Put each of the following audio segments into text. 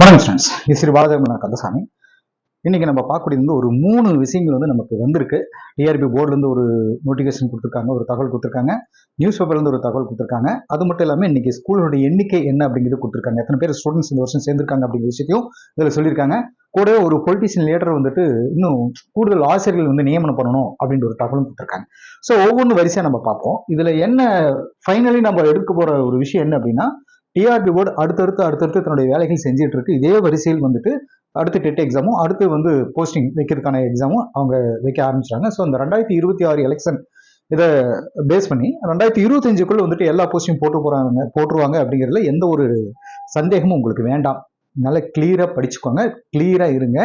வணக்கம் ஸ்டூடெண்ட்ஸ் இது ஸ்ரீ பாலதர்மன் கந்தசாமி. இன்னைக்கு நம்ம பார்க்கக்கூடியது வந்து ஒரு மூணு விஷயங்கள் வந்து நமக்கு வந்திருக்கு. டிஆர்பி போர்டுலேருந்து ஒரு நோட்டிஃபிகேஷன் கொடுத்துருக்காங்க ஒரு தகவல் கொடுத்துருக்காங்க. நியூஸ் பேப்பர்லேருந்து ஒரு தகவல் கொடுத்துருக்காங்க. அது மட்டும் இல்லாமல் இன்னைக்கு ஸ்கூலோட எண்ணிக்கை என்ன அப்படிங்கிறது கொடுத்துருக்காங்க. எத்தனை பேர் ஸ்டூடெண்ட்ஸ் இந்த வருஷம் சேர்ந்துருக்காங்க அப்படிங்கிற விஷயத்தையும் இதில் சொல்லியிருக்காங்க. கூட ஒரு பொலிட்டிஷியன் லீடர் வந்துட்டு இன்னும் கூடுதல் ஆசிரியர்கள் வந்து நியமனம் பண்ணணும் அப்படின்ற ஒரு தகவலும் கொடுத்துருக்காங்க. ஸோ ஒவ்வொன்று வரிசையாக நம்ம பார்ப்போம். இதில் என்ன ஃபைனலி நம்ம எடுக்க போகிற ஒரு விஷயம் என்ன அப்படின்னா டிஆர்பி போர்டு அடுத்தடுத்து அடுத்தடுத்து தன்னுடைய வேலைகள் செஞ்சுட்டு இருக்கு. இதே வரிசையில் வந்துட்டு அடுத்து டெட் எக்ஸாமும் அடுத்து வந்து போஸ்டிங் வைக்கிறதுக்கான எக்ஸாமும் அவங்க வைக்க ஆரம்பிச்சிட்டாங்க. ஸோ இந்த ரெண்டாயிரத்தி இருபத்தி ஆறு எலெக்ஷன் இதை பேஸ் பண்ணி ரெண்டாயிரத்தி இருபத்தஞ்சுக்குள்ள வந்துட்டு எல்லா போஸ்டிங் போட்டு போறாங்க போட்டுருவாங்க அப்படிங்கிறதுல எந்த ஒரு சந்தேகமும் உங்களுக்கு வேண்டாம். நல்லா கிளியராக படிச்சுக்கோங்க. கிளியராக இருங்க.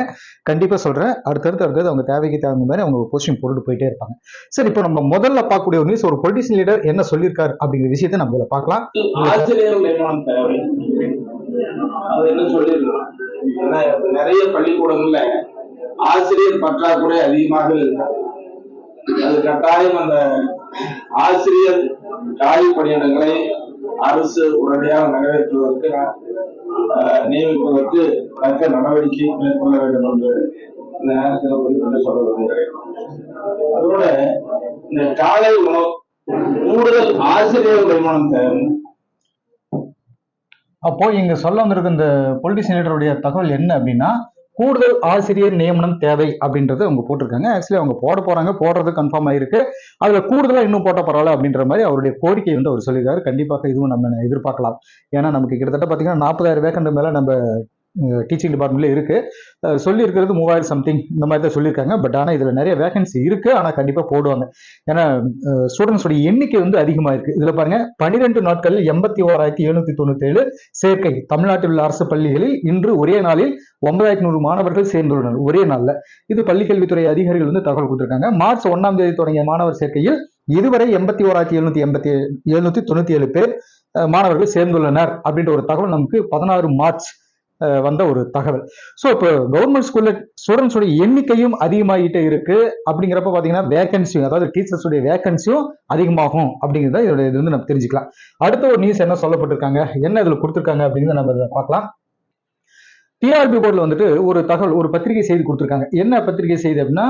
கண்டிப்பாக சொல்கிறேன் அடுத்தடுத்து அடுத்தது அவங்க தேவைக்கு தகுந்த மாதிரி அவங்க போஸ்டிங் போட்டுட்டு போயிட்டே இருப்பாங்க. சரி இப்போ நம்ம முதல்ல பார்க்கக்கூடிய ஒரு நியூஸ் ஒரு பொலிட்டிஷியன் லீடர் என்ன சொல்லியிருக்காரு அப்படிங்கிற விஷயத்தை நம்ம இதில் பார்க்கலாம். ஆசிரியர் அது என்ன நிறைய பள்ளிக்கூடங்கள்ல ஆசிரியர் பற்றாக்குறை அதிகமாக இருக்கு. அது கட்டாயம் அந்த ஆசிரியர் காலி பணியிடங்களை அரசு உடனடியாக நிறைவேற்றுவதற்கு நியமிப்பதற்கு தக்க நடவடிக்கை மேற்கொள்ள வேண்டும் என்று இந்த நேரத்தில் குறிப்பிட்டு சொல்ல விரும்புகிறேன் அதோட இந்த காலை உணவு கூடுதல் ஆசிரியர் நிறுவனம் தேவை. அப்போ இங்க சொல்ல வந்திருக்க இந்த பொலிட்டிஷியன் லீடருடைய தகவல் என்ன அப்படின்னா கூடுதல் ஆசிரியர் நியமனம் தேவை அப்படின்றது அவங்க போட்டிருக்காங்க. ஆக்சுவலி அவங்க போட போறாங்க போடுறது கன்ஃபார்ம் ஆயிருக்கு. அதுல கூடுதலா இன்னும் போட்ட பரவாயில்ல அப்படின்ற மாதிரி அவருடைய கோரிக்கை வந்து அவர் சொல்லியிருக்காரு. கண்டிப்பாக இதுவும் நம்ம எதிர்பார்க்கலாம். ஏன்னா நமக்கு கிட்டத்தட்ட பார்த்தீங்கன்னா நாற்பதாயிரம் வேக்கண்ட் மேல நம்ம டீச்சிங் டிபார்ட்மெண்ட்ல இருக்கு. சொல்லியிருக்கிறது மூவாயிரம் சம்திங் இந்த மாதிரி தான் சொல்லியிருக்காங்க. பட் ஆனால் இதில் நிறைய வேகன்சி இருக்கு. ஆனால் கண்டிப்பாக போடுவாங்க. ஏன்னா ஸ்டூடெண்ட்ஸோட எண்ணிக்கை வந்து அதிகமாக இருக்கு. இதில் பாருங்க பன்னிரெண்டு நாட்களில் எண்பத்தி ஓராயிரத்தி எழுநூத்தி தொண்ணூத்தி ஏழு சேர்க்கை. தமிழ்நாட்டில் உள்ள அரசு பள்ளிகளில் இன்று ஒரே நாளில் ஒன்பதாயிரத்தி நூறு மாணவர்கள் சேர்ந்துள்ளனர். ஒரே நாளில். இது பள்ளிக்கல்வித்துறை அதிகாரிகள் வந்து தகவல் கொடுத்துருக்காங்க. மார்ச் ஒன்னாம் தேதி தொடங்கிய மாணவர் சேர்க்கையில் இதுவரை எண்பத்தி ஓராயிரத்தி எழுநூத்தி எண்பத்தி எழுநூத்தி தொண்ணூத்தி ஏழு பேர் மாணவர்கள் சேர்ந்துள்ளனர். அப்படின்ற ஒரு தகவல் நமக்கு பதினாறு மார்ச் வந்த ஒரு தகவல். ஸோ இப்போ கவர்மெண்ட் ஸ்கூல்ல ஸ்டூடெண்ட்ஸோட எண்ணிக்கையும் அதிகமாகிட்டே இருக்கு. அப்படிங்கிறப்ப பார்த்தீங்கன்னா வேகன்சியும் அதாவது டீச்சர்ஸுடைய வேகன்சியும் அதிகமாகும் அப்படிங்கிறத இதோட இது வந்து நம்ம தெரிஞ்சுக்கலாம். அடுத்த ஒரு நியூஸ் என்ன சொல்லப்பட்டிருக்காங்க? என்ன இதில் கொடுத்துருக்காங்க அப்படிங்கிறத நம்ம பார்க்கலாம். டிஆர்பி போர்டில் வந்துட்டு ஒரு தகவல் ஒரு பத்திரிகை செய்தி கொடுத்துருக்காங்க. என்ன பத்திரிகை செய்தி அப்படின்னா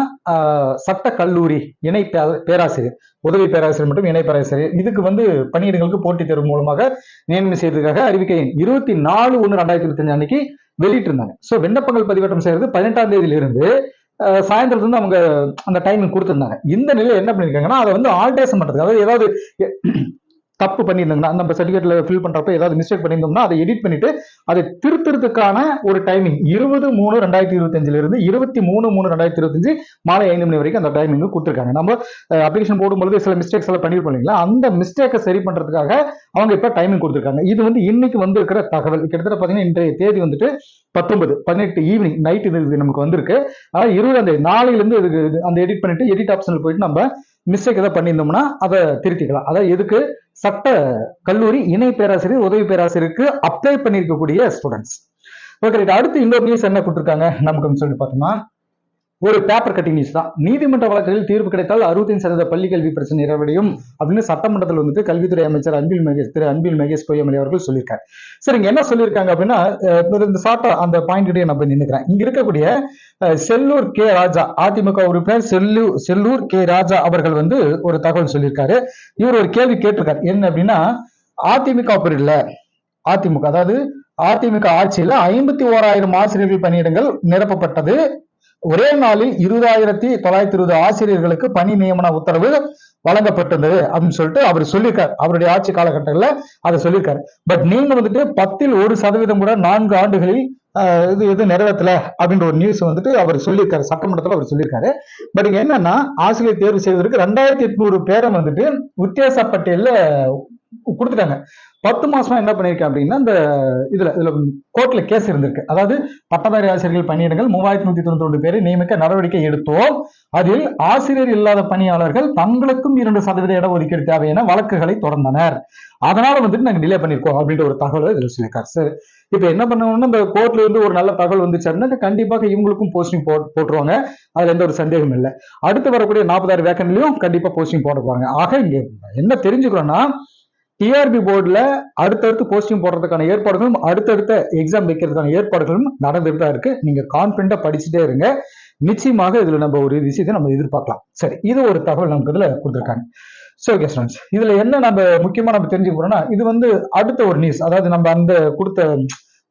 சட்ட கல்லூரி இணை பேராசிரியர் உதவி பேராசிரியர் மற்றும் இணை பேராசிரியர். இதுக்கு வந்து பணியிடங்களுக்கு போட்டித் தேர்வு மூலமாக நியமனம் செய்ததுக்காக அறிவிக்கை இருபத்தி நாலு ஒன்று ரெண்டாயிரத்தி இருபத்தஞ்சு அன்னைக்கு வெளியிட்டிருந்தாங்க. ஸோ விண்ணப்பங்கள் பதிவேற்றம் செய்யறது பதினெட்டாம் தேதியிலிருந்து சாயந்தரத்துல இருந்து அவங்க அந்த டைமிங் கொடுத்துருந்தாங்க. இந்த நிலையில் என்ன பண்ணியிருக்காங்கன்னா அதை வந்து ஆல்டேஷன் பண்ணுறதுக்கு அதாவது ஏதாவது தப்பு பண்ணியிருந்தாங்கன்னா நம்ம சர்டிஃபிகேட்ல ஃபில் பண்றப்ப ஏதாவது மிஸ்டேக் பண்ணியிருந்தோம்னா அதை எடிட் பண்ணிட்டு அதை திருத்துறதுக்கான ஒரு டைமிங் இருபது மூணு ரெண்டாயிரத்தி இருபத்தஞ்சுல இருந்து இருபத்தி மூணு மூணு ரெண்டாயிரத்தி இருபத்தஞ்சு மாலை ஐந்து மணி வரைக்கும் அந்த டைமிங் கொடுத்துருக்காங்க. நம்ம அப்ளிகேஷன் போடும்போது சில மிஸ்டேக்ஸ் எல்லாம் பண்ணிருப்போம் இல்லைங்களா? அந்த மிஸ்டேக்கை சரி பண்றதுக்காக அவங்க இப்ப டைமிங் கொடுத்துருக்காங்க. இது வந்து இன்னைக்கு வந்திருக்கிற தகவல். கிட்டத்தட்ட பாத்தீங்கன்னா இன்றைய தேதி வந்துட்டு பத்தொன்பது பதினெட்டு ஈவினிங் நைட் இது நமக்கு வந்திருக்கு. ஆனால் இருபதாம் தேதி நாளையில இருந்து இதுக்கு இது- அந்த எடிட் பண்ணிட்டு எடிட் ஆப்ஷனில் போயிட்டு நம்ம மிஸ்டேக் எதாவது பண்ணியிருந்தோம்னா அதை திருத்திக்கலாம். அதாவது எதுக்கு? சட்ட கல்லூரி இணை பேராசிரியர் உதவி பேராசிரியருக்கு அப்ளை பண்ணியிருக்கக்கூடிய ஸ்டூடெண்ட்ஸ் ஓகே அடுத்து இன்னொரு நியூஸ் என்ன கொடுத்துருக்காங்க? நமக்கு சொல்லி பார்த்தோம்னா ஒரு பேப்பர் கட்டிங் நியூஸ் தான். நீதிமன்ற வழக்குகளில் தீர்ப்பு கிடைத்தால் அறுபத்தஞ்சு சதவீத பள்ளி கல்வி பிரச்சனை நிறைவடையும் அப்படின்னு சட்டமன்றத்தில் வந்துட்டு கல்வித்துறை அமைச்சர் அன்பில் மகேஷ் திரு அன்பில் மகேஷ் பொய்யமலை அவர்கள் சொல்லியிருக்காரு. சரி இங்க என்ன சொல்லியிருக்காங்க அப்படின்னா இந்த சாட்டா அந்த பாயிண்ட் நான் போய் இங்க இருக்கக்கூடிய செல்லூர் கே ராஜா அதிமுக உறுப்பினர் செல்லூர் செல்லூர் கே ராஜா அவர்கள் வந்து ஒரு தகவல் சொல்லியிருக்காரு. இவர் ஒரு கேள்வி கேட்டிருக்காரு. என்ன அப்படின்னா அதிமுக இல்ல அதிமுக அதாவது அதிமுக ஆட்சியில ஐம்பத்தி ஓராயிரம் ஆசிரியர்கள் பணியிடங்கள் நிரப்பப்பட்டது. ஒரே நாளில் இருபதாயிரத்தி தொள்ளாயிரத்தி இருபது ஆசிரியர்களுக்கு பணி நியமன உத்தரவு வழங்கப்பட்டிருந்தது அப்படின்னு சொல்லிட்டு அவர் சொல்லியிருக்காரு. அவருடைய ஆட்சி காலகட்டங்களில் அதை சொல்லியிருக்காரு. பட் நீங்க வந்துட்டு பத்தில் ஒரு சதவீதம் கூட நான்கு ஆண்டுகளில் இது இது நிறைவேற்றல அப்படின்ற ஒரு நியூஸ் வந்துட்டு அவர் சொல்லியிருக்காரு. சட்டமன்றத்தில் அவர் சொல்லியிருக்காரு. பட் இங்க என்னன்னா ஆசிரியர் தேர்வு செய்வதற்கு ரெண்டாயிரத்தி எட்நூறு பேரை வந்துட்டு வித்தியாச பட்டியலில் கொடுத்துட்டாங்க. பத்து மாசமா என்ன பண்ணியிருக்கேன் அப்படின்னா இந்த இதுல இதுல கோர்ட்ல கேஸ் இருந்திருக்கு. அதாவது பட்டதாரி ஆசிரியர்கள் பணியிடங்கள் மூவாயிரத்தி நூத்தி தொண்ணூத்தி ஒன்று பேரை நியமிக்க நடவடிக்கை எடுத்தோம். அதில் ஆசிரியர் இல்லாத பணியாளர்கள் தங்களுக்கும் இரண்டு சதவீத இடஒதுக்கீடு தேவை என வழக்குகளை தொடர்ந்தனர். அதனால வந்துட்டு நாங்க டிலே பண்ணிருக்கோம் அப்படின்ற ஒரு தகவல் இதுல சொல்லியிருக்காரு. சார். இப்ப என்ன பண்ணணும்னா இந்த கோர்ட்ல இருந்து ஒரு நல்ல தகவல் வந்துச்சாருன்னா கண்டிப்பாக இவங்களுக்கும் போஸ்டிங் போ போட்டுருவாங்க. அதுல எந்த ஒரு சந்தேகம் இல்லை. அடுத்து வரக்கூடிய நாற்பதாயிரம் வேக்கன்லையும் கண்டிப்பா போஸ்டிங் போட போறாங்க ஆக இங்க என்ன தெரிஞ்சுக்கிறோம்னா டிஆர்பி போர்டில் அடுத்தடுத்து போஸ்டிங் போடுறதுக்கான ஏற்பாடுகளும் அடுத்தடுத்த எக்ஸாம் வைக்கிறதுக்கான ஏற்பாடுகளும் நடந்துட்டு தான் இருக்கு. நீங்க கான்பிடண்டா படிச்சுட்டே இருங்க. நிச்சயமாக இதுல நம்ம ஒரு விஷயத்தை நம்ம எதிர்பார்க்கலாம். சரி இது ஒரு தகவல் நமக்கு இதுல கொடுத்துருக்காங்க. ஸோ ஓகே ஸ்டூடெண்ட்ஸ் இதுல என்ன நம்ம முக்கியமா நம்ம தெரிஞ்சுக்க போறோம்னா இது வந்து அடுத்த ஒரு நியூஸ் அதாவது நம்ம அந்த கொடுத்த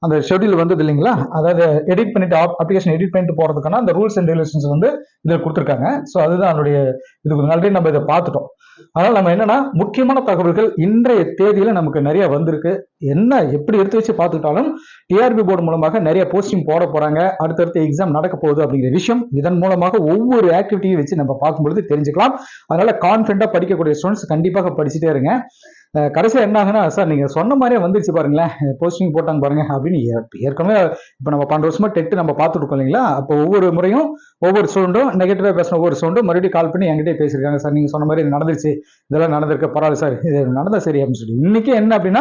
அந்த ஷெட்யூல் வந்தது இல்லைங்களா? அதாவது எடிட் பண்ணிட்டு அப்ளிகேஷன் எடிட் பண்ணிட்டு போறதுக்கான அந்த ரூல்ஸ் அண்ட் ரெகுலேஷன்ஸ் வந்து இதில் கொடுத்துருக்காங்க. ஸோ அதுதான் அதனுடைய இதுக்கு ஆல்ரெடி நம்ம இதை பார்த்துட்டோம். அதனால நம்ம என்னன்னா முக்கியமான தகவல்கள் இன்றைய தேதியில நமக்கு நிறைய வந்திருக்கு. என்ன எப்படி எடுத்து வச்சு பார்த்துக்கிட்டாலும் டிஆர்பி போர்டு மூலமாக நிறைய போஸ்டிங் போட போறாங்க. அடுத்தடுத்து எக்ஸாம் நடக்க போகுது அப்படிங்கிற விஷயம். இதன் மூலமாக ஒவ்வொரு ஆக்டிவிட்டியும் வச்சு நம்ம பார்க்கும்பொழுது தெரிஞ்சுக்கலாம். அதனால கான்ஃபிடண்டா படிக்கக்கூடிய ஸ்டூடெண்ட்ஸ் கண்டிப்பாக படிச்சுட்டே இருங்க. கடைசியாக என்ன ஆகுனா சார் நீங்கள் சொன்ன மாதிரியே வந்துருச்சு பாருங்களேன். போஸ்டிங் போட்டாங்க பாருங்க. அப்படின்னு ஏ- ஏற்கனவே இப்போ நம்ம பன்னெண்டு வருஷமா டெட்டு நம்ம பார்த்துருக்கோம் இல்லைங்களா? அப்போ ஒவ்வொரு முறையும் ஒவ்வொரு ஸ்டூடெண்டும் நெகட்டிவாக பேசின ஒவ்வொரு ஸ்டூடெண்டும் மறுபடியும் கால் பண்ணி என்கிட்டே பேசியிருக்காங்க சார். நீங்கள் சொன்ன மாதிரி நடந்துருச்சு. இதெல்லாம் நடந்திருக்க. பரவாயில்ல சார். இது நடந்தா சரி அப்படின்னு சொல்லி. இன்னைக்கு என்ன அப்படின்னா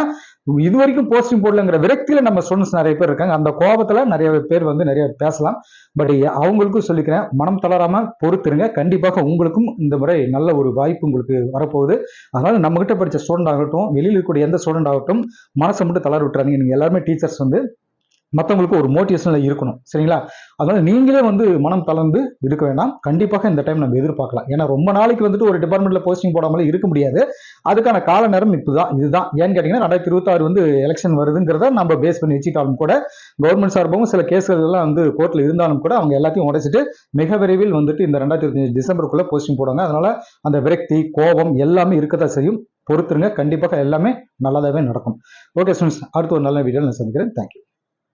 இது வரைக்கும் போஸ்டிங் போடலங்கிற விரக்தியில் நம்ம ஸ்டூடெண்ட்ஸ் நிறைய பேர் இருக்காங்க. அந்த கோபத்தில் நிறைய பேர் வந்து நிறைய பேசலாம். பட் அவங்களுக்கும் சொல்லிக்கிறேன் மனம் தளராமல் பொறுத்துருங்க. கண்டிப்பாக உங்களுக்கும் இந்த முறை நல்ல ஒரு வாய்ப்பு உங்களுக்கு வரப்போகுது. அதனால் நம்மகிட்ட படித்த படிச்ச ஸ்டூடெண்ட் ஆகட்டும் வெளியில் இருக்கக்கூடிய எந்த ஸ்டூடெண்ட் ஆகட்டும் மனசை மட்டும் தளர விட்டுறாங்க நீங்கள் எல்லாருமே டீச்சர்ஸ் வந்து மற்றவங்களுக்கு ஒரு மோட்டிவேஷனில் இருக்கணும். சரிங்களா? அதனால நீங்களே வந்து மனம் தளர்ந்து இருக்க வேண்டாம். கண்டிப்பாக இந்த டைம் நம்ம எதிர்பார்க்கலாம். ஏன்னா ரொம்ப நாளைக்கு வந்துட்டு ஒரு டிபார்ட்மெண்ட்ல போஸ்டிங் போடாமலே இருக்க முடியாது. அதுக்கான கால நேரம் இப்போதான். இதுதான். ஏன்னு கேட்டீங்கன்னா ரெண்டாயிரத்தி இருபத்தாறு வந்து எலெக்ஷன் வருதுங்கிறத நம்ம பேஸ் பண்ணி வச்சுட்டாலும் கூட கவர்மெண்ட் சார்பாகவும் சில கேஸ்கள் எல்லாம் வந்து கோர்ட்ல இருந்தாலும் கூட அவங்க எல்லாத்தையும் உடைச்சிட்டு மிக விரைவில் வந்துட்டு இந்த ரெண்டாயிரத்தி இருபத்தஞ்சு டிசம்பருக்குள்ள போஸ்டிங் போடுவாங்க. அதனால அந்த விரக்தி கோபம் எல்லாமே இருக்கதான் செய்யும். பொறுத்துருங்க. கண்டிப்பாக எல்லாமே நல்லதாகவே நடக்கும். ஓகே ஸ்டூடெண்ட்ஸ் அடுத்து ஒரு நல்ல வீடியோ நான் சந்திக்கிறேன். தேங்க்யூ